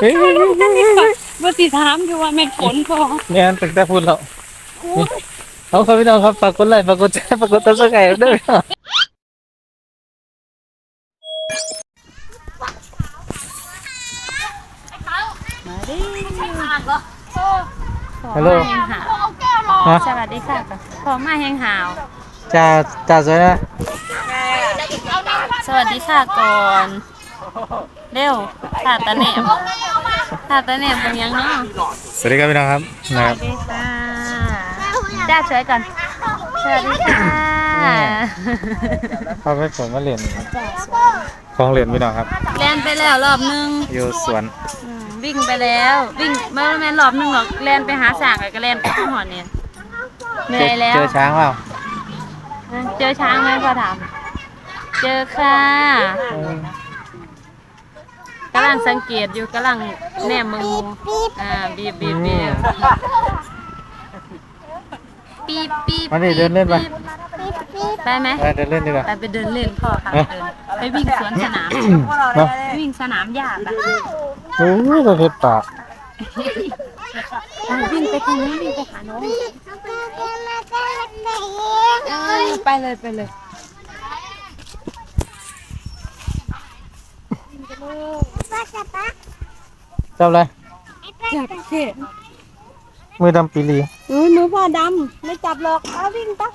เฮ้ยบ่สิถามอยู่ว่าแม่นฝนบ่เนี่ยตึกแต่พูดแล้วเอาครับพี่น้องครับฝากกดไลค์ฝากกดแชร์ฝากกดติดตามด้วยมาดิฮัลโหลแหงหาวฮะสวัสดีค่ะขอมาแหงหาวจ่าจ่าสวยนะ สวัสดีค่ะก่อน เร็ว ขาดตะแหนมขาดตะแหนมเป็นยังเนาะสวัสดีครับพี่น้องครับสนะควัรับสดีค่ะจ้าช่วยก่อนสวัสดีค่ะเข้าไปผมมาเรียนของเรียนพี่น้องครับแล่นไปแล้วรอบนึงอยู่สวนอืมวิ่งไปแล้ว วิ่งไม่แม่นรอบนึงหรอกแล่นไปหาสางก็แล่นไปข้างหอเนี่ยเหนื่อยแล้วเจอช้างเปล่าเจอช้างไหมพ่อถามเจอค่ะกำลังสังเกตอยู่กำลังแนมมืออ่าบีบบีบบีบปีบปีบมาดิเดินเล่นไปปีบไปไหมไปเดินเล่นดีกว่า ไปไปเดินเล่นพ่อค่ะไปเดินไปวิ่งสวนสนามเนาะไปวิ่งสนามหญ้าไปโอ้ยประเภทปากไปวิ่งไปทางนี้วิ่งไปหาน้องเออไปเลยไปเลย จับเลยจับเข็มมือดำปีรีเออมือพ่อดำไม่จับหรอกเอาวิ่งปะ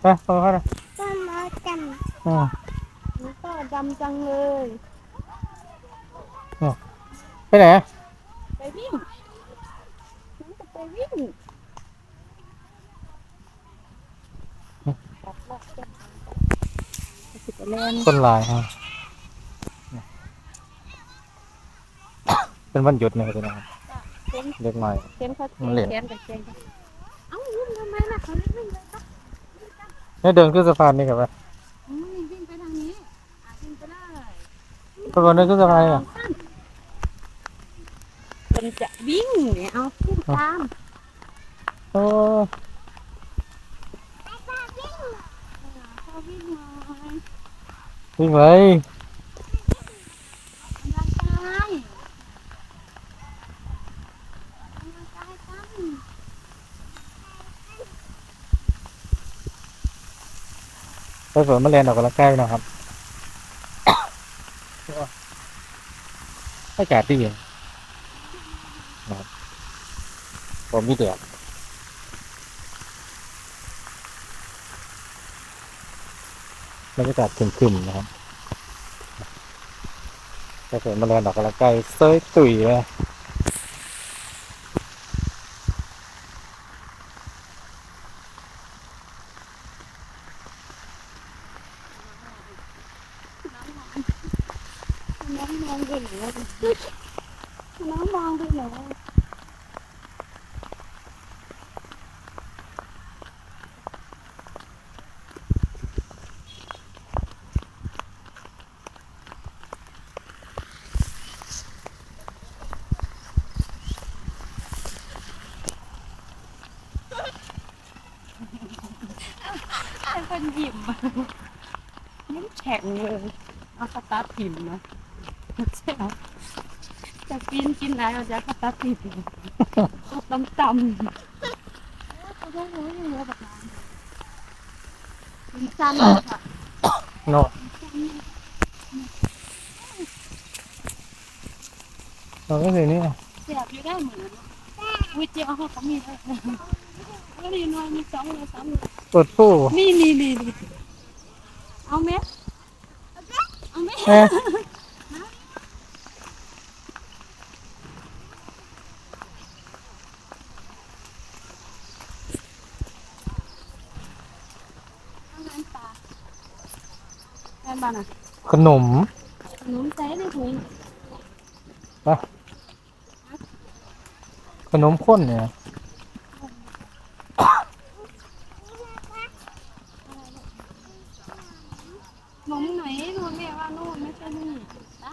ไปเข้าเข้าเลยต้นไม้กันอืมมือพ่อดำจังเลยไปไหนไปวิ่งมันจะไปวิ่งเล่นต้นลายฮะ เป็นวันหยุดเนี่ยพี่น้องครับเด็กใหม่เข็มเขามันเล่นเข็มกับเข็มเอ้าวิ่งทำไมล่ะเขาไม่วิ่งเลยปะเนี่ยเดินขึ้นสะพานนี่กับไปอืมวิ่งไปทางนี้อะวิ่งไปได้ปรากฏเดินขึ้นสะพานอะมันจะวิ่งเนี่ยเอาวิ่งตามโอ้เขาวิ่งหน่อยวิ่งเลยกำลังกายกำลังกายกัน ไปสวนมาเรียนออกกำลังกายน้องครับอากาศดีนะครับผมมีแดดบรรยากาศครึมๆนะครับไปสวนมาเรียนออกกำลังกายเซยตุ๋ยเลย น้องมองดูหนูน้องมองดูหนูเป็นคนหยิบยิ้มแฉ่งเลยเอาสตาร์ทพิมพ์เนาะ ใช่ไหมจะกินกินอะไรเราจะขับตาติดต่ำตำเขาต้องรู้อย่างเงี้ยแบบนั้นกินซ้ำเลยค่ะโนเราก็เลยนี่เสียบอยู่ได้เหมือนวิจียวเขาก็มีด้วยก็ดีน้อยมีสองเลยสามเลยปวดผู้นี่นี่นี่เอาไหมเอาไหม เอ๊ะ เอาน้ำปลาแม่ บ้านอะขนมขนมใส่ในถุงขนมข้นเนี่ยขนมไหนนู่นแม่ว่านู่นไม่ใช่นี่นะ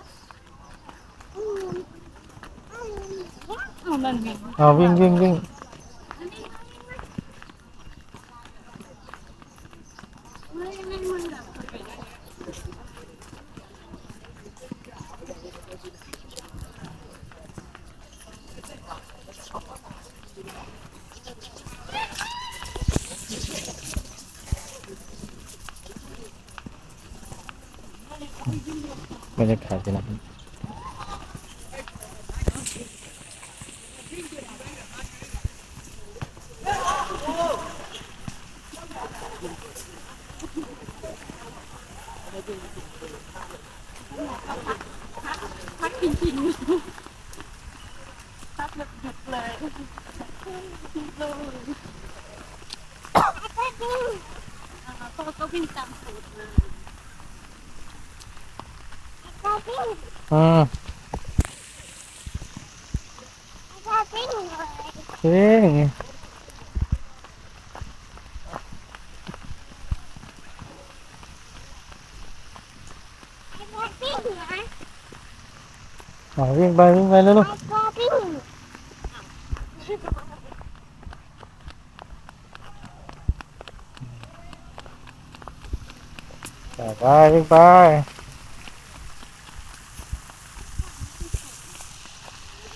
เอานั่นวิ่งเอาวิ่งวิ่งวิ่งบ บรรยากาศเป็นแบบนี้ กินกินพักแบบหยุดเลยหยุดเลยอ่าพ่อก็วิ่งตามสูตรเลยอืมเฮ้ยอะวิ่งไปวิ่ง ไปแล้วลูกไปวิ่งไป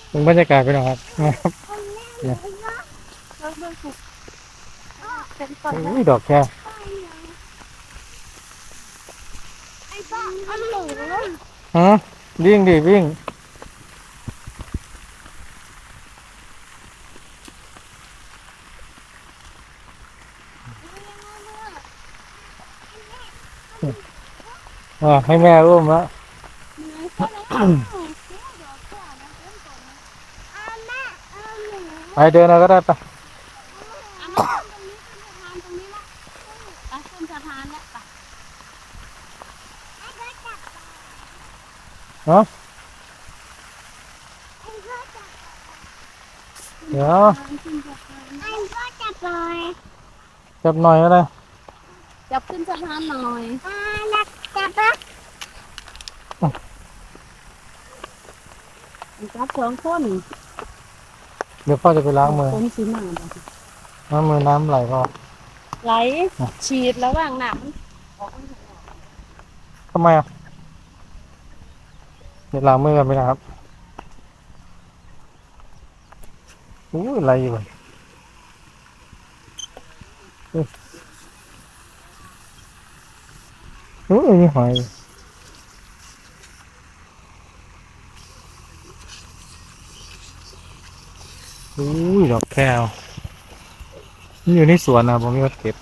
เป็นบรรยากาศไปหน่อยครับนะครับแล้วเมื่อสุกเป็นตอนอุ้ยดอกแค่ฮะวิ่งดิวิ่ง อ่าให้แม่ร่วมล้วไปเดินเอาก็ได้ปะขึ้นสะพานแล้วไปเนาะเดี๋ยวจับหน่อยก็ได้ จับขึ้นสะพานหน่อยจับสองคนเดี๋ยวพ่อจะไปล้างมือคนสีหน้าล้างมือน้ำไหลก็ไหลฉีดระหว่างหน้ามันออกทำไมอะเดี๋ยวล้างมือกันไปนะครับอู้ยอะไรอยู่วะอุ๊ ยอู้ยมีหอยอู้ยดอกแก้วนี่อยู่ในสวนนะผมมีคนเก็บ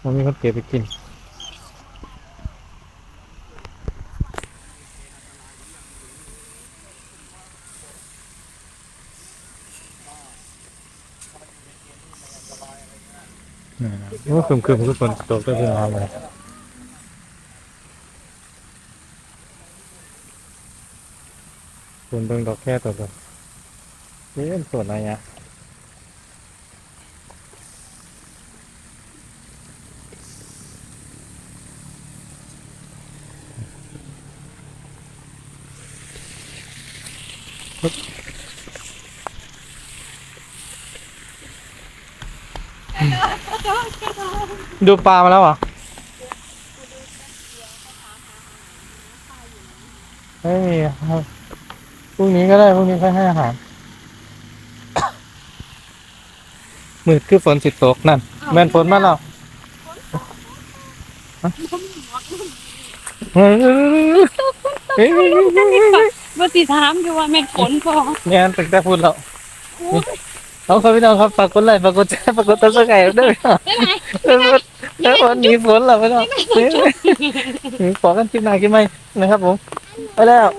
ผมมีคนเก็บไปกินนี่ว่าคืมคืมๆคือฝนตกได้เพิ่งมาเลย ฝนเบิ่งดอกแค่ตัวเดียวนี่เป็นส่วนอะไรเนี่ยดูปลามาแล้วเหรอไม่มีครับ พรุ่งนี้ก็ได้พรุ่งนี้ค่อยให้อาหารมืดคือฝนสิตกนั่นแม่นฝนมาแล้วเฮ้ยเฮ้ยเฮ้ยเฮ้ยเฮ้ยเฮ้ยเฮ้ยว่าสิถามอยู่ว่าแม่นฝนพอเนี่ยตั้งแต่พูดแล้วเอาครับพี่น้องครับฝากกดไลค์ฝากกดแชร์ฝากกดติดตามด้วยครับได้ไหมเออแล้ววันนี้ฝนแล้วพี่น้องขอกันคลิปหน้าคลิปใหม่นะครับผม ไปแล้วบ